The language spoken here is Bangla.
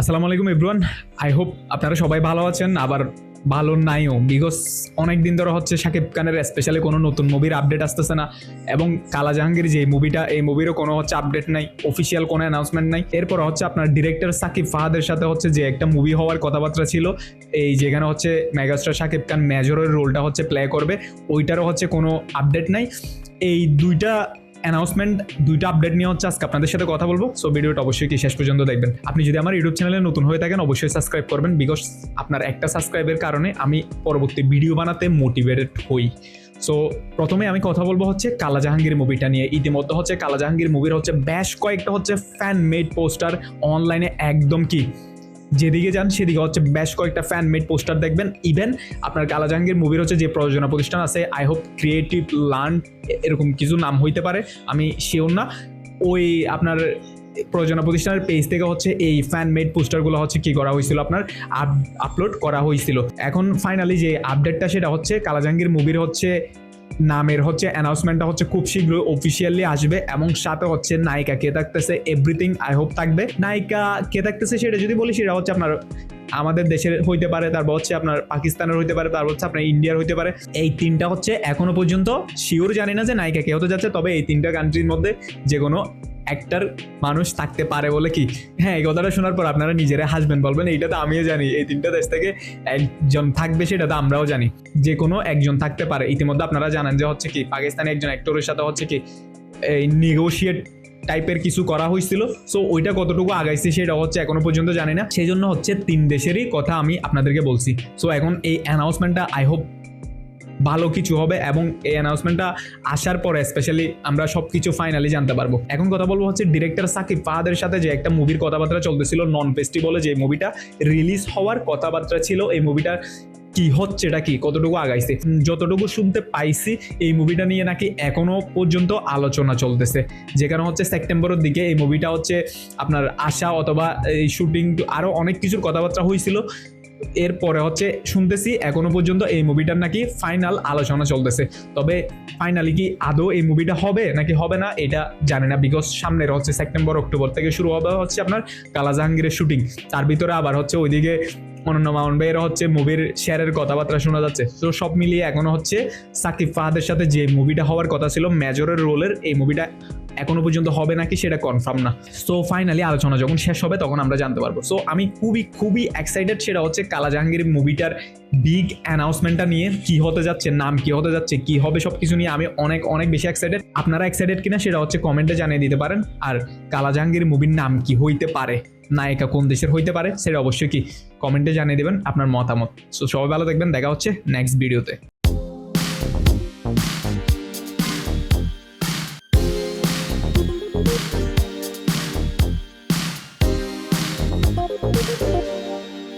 আসসালামু আলাইকুম, এভরিওয়ান। আই হোপ আপনারা সবাই ভালো আছেন, আবার ভালো নাইও বিকজ অনেক দিন ধরে হচ্ছে শাকিব খানের স্পেশালি কোনো নতুন মুভির আপডেট আসতেছে না, এবং কালা জাহাঙ্গীর যে মুভিটা এই মুভিরও কোনো হচ্ছে আপডেট নাই অফিসিয়াল কোনো অ্যানাউন্সমেন্ট নাই। এরপর হচ্ছে আপনার ডিরেক্টর সাকিব ফাহাদের সাথে হচ্ছে যে একটা মুভি হওয়ার কথাবার্তা ছিল, এই যেখানে হচ্ছে মেগাস্টার শাকিব খান মেজরের রোলটা হচ্ছে প্লে করবে, ওইটারও হচ্ছে কোনো আপডেট নাই। এই দুইটা অ্যানাউন্সমেন্ট দুইটা আপডেট নিয়ে হচ্ছে আজকে আপনাদের সাথে কথা বলব। সো ভিডিওটা অবশ্যই কি শেষ পর্যন্ত দেখবেন। আপনি যদি আমার ইউটিউব চ্যানেলে নতুন হয়ে থাকেন, অবশ্যই সাবস্ক্রাইব করবেন বিকজ আপনার একটা সাবস্ক্রাইবের কারণে আমি পরবর্তী ভিডিও বানাতে মোটিভেটেড হই। সো প্রথমে আমি কথা বলব হচ্ছে কালা জাহাঙ্গীর মুভিটা নিয়ে। ইতিমধ্যে হচ্ছে কালা জাহাঙ্গীর মুভির হচ্ছে বেশ কয়েকটা হচ্ছে ফ্যান মেড পোস্টার অনলাইনে একদম কি যেদিকে যান, সেদিকে হচ্ছে বেশ কয়েকটা ফ্যান মেড পোস্টার দেখবেন। ইভেন আপনার কালা জাহাঙ্গীর মুভির হচ্ছে যে প্রযোজনা প্রতিষ্ঠান আছে আই হোপ ক্রিয়েটিভ লার্ন এরকম কিছু নাম হইতে পারে, আমি শিওর না। ওই আপনার প্রযোজনা প্রতিষ্ঠানের পেজ থেকে হচ্ছে এই ফ্যান মেড পোস্টারগুলো হচ্ছে কি করা হয়েছিল আপনার? আপলোড করা হয়েছিল। এখন ফাইনালি যে আপডেটটা সেটা হচ্ছে কালা জাহাঙ্গীর মুভির হচ্ছে নামের হচ্ছে অ্যানাউন্সমেন্টটা হচ্ছে খুব শীঘ্রই অফিসিয়ালি আসবে এবং সাথে হচ্ছে নায়িকা, কে থাকতেছে এভরিথিং আই হোপ থাকবে। নায়িকা, কে থাকতেছে সেটা যদি বলি, সেটা হচ্ছে আপনার আমাদের দেশের হইতে পারে, তারপর হচ্ছে আপনার পাকিস্তানের হইতে পারে, তারপর হচ্ছে আপনার ইন্ডিয়ার হইতে পারে। এই তিনটা হচ্ছে এখনও পর্যন্ত শিওর জানি না যে নায়িকা কে হতে যাচ্ছে, তবে এই তিনটা কান্ট্রির মধ্যে যে কোনো একটার মানুষ থাকতে পারে বলে কি? হ্যাঁ এই কথাটা শোনার পর আপনারা নিজেরা হাসবেন বলবেন, এইটা তো আমিও জানি। এই তিনটা দেশ থেকে একজন থাকবে, সেটা তো আমরাও জানি। যে কোনো একজন থাকতে পারে। ইতিমধ্যে আপনারা জানেন যে হচ্ছে কি, পাকিস্তানে একজন অ্যাক্টরের সাথে হচ্ছে কি, এই নেগোশিয়েট টাইপের কিছু করা হয়েছিল। সো ওইটা কতটুকু আগাইছে সেটা হচ্ছে এখনও পর্যন্ত জানি না। সেই জন্য হচ্ছে তিন দেশেরই কথা আমি আপনাদেরকে বলছি। সো এখন এই অ্যানাউন্সমেন্টটা আই হোপ ভালো কিছু হবে এবং এই অ্যানাউন্সমেন্টটা আসার পরে স্পেশালি আমরা সব কিছু ফাইনালি জানতে পারব। এখন কথা বলব হচ্ছে ডিরেক্টর সাকিব ফাহাদের সাথে যে একটা মুভির কথাবার্তা চলতেছিল নন ফেস্টিভ্যালে যে মুভিটা রিলিজ হওয়ার কথাবার্তা ছিল, এই মুভিটা কি হচ্ছে, এটা কি, কতটুকু আগাইছে? যতটুকু শুনতে পাইছি, এই মুভিটা নিয়ে নাকি এখনও পর্যন্ত আলোচনা চলতেছে। যেখানে হচ্ছে সেপ্টেম্বরের দিকে এই মুভিটা হচ্ছে আপনার আশা অথবা এই শুটিং আরও অনেক কিছুর কথাবার্তা হয়েছিল এরপরে হচ্ছে শুনতেছি এখনও পর্যন্ত এই মুভিটার নাকি ফাইনাল আলোচনা চলতেছে। তবে ফাইনালি কি আদৌ এই মুভিটা হবে নাকি হবে না এটা জানে না বিকজ সামনের হচ্ছে সেপ্টেম্বর অক্টোবর থেকে শুরু হবে হচ্ছে আপনার কালা জাহাঙ্গীরের শুটিং তার ভিতরে আবার হচ্ছে ওইদিকে অনন্য মাউন্ট ভাইয়ের হচ্ছে মুভির শেয়ারের কথাবার্তা শোনা যাচ্ছে। তো সব মিলিয়ে এখনও হচ্ছে সাকিব ফাহাদের সাথে যে মুভিটা হওয়ার কথা ছিল মেজরের রোলের এই মুভিটা এখনও পর্যন্ত হবে নাকি সেটা কনফার্ম না। সো ফাইনালি আলোচনা যখন শেষ হবে তখন আমরা জানতে পারব। সো আমি খুবই খুবই এক্সাইটেড সেটা হচ্ছে কালা জাহাঙ্গীর মুভিটার বিগ অ্যানাউন্সমেন্টটা নিয়ে কি হতে যাচ্ছে, নাম কি হতে যাচ্ছে, কি হবে সব কিছু নিয়ে আমি অনেক অনেক বেশি এক্সাইটেড আপনারা এক্সাইটেড কিনা সেটা হচ্ছে কমেন্টে জানিয়ে দিতে পারেন। আর কালা জাহাঙ্গীর মুভির নাম কি হইতে পারে, নায়িকা কোন দেশের হইতে পারে, সেটা অবশ্যই কি কমেন্টে জানিয়ে দেবেন আপনার মতামত। সো সবাই ভালো দেখবেন দেখা হচ্ছে নেক্সট ভিডিওতে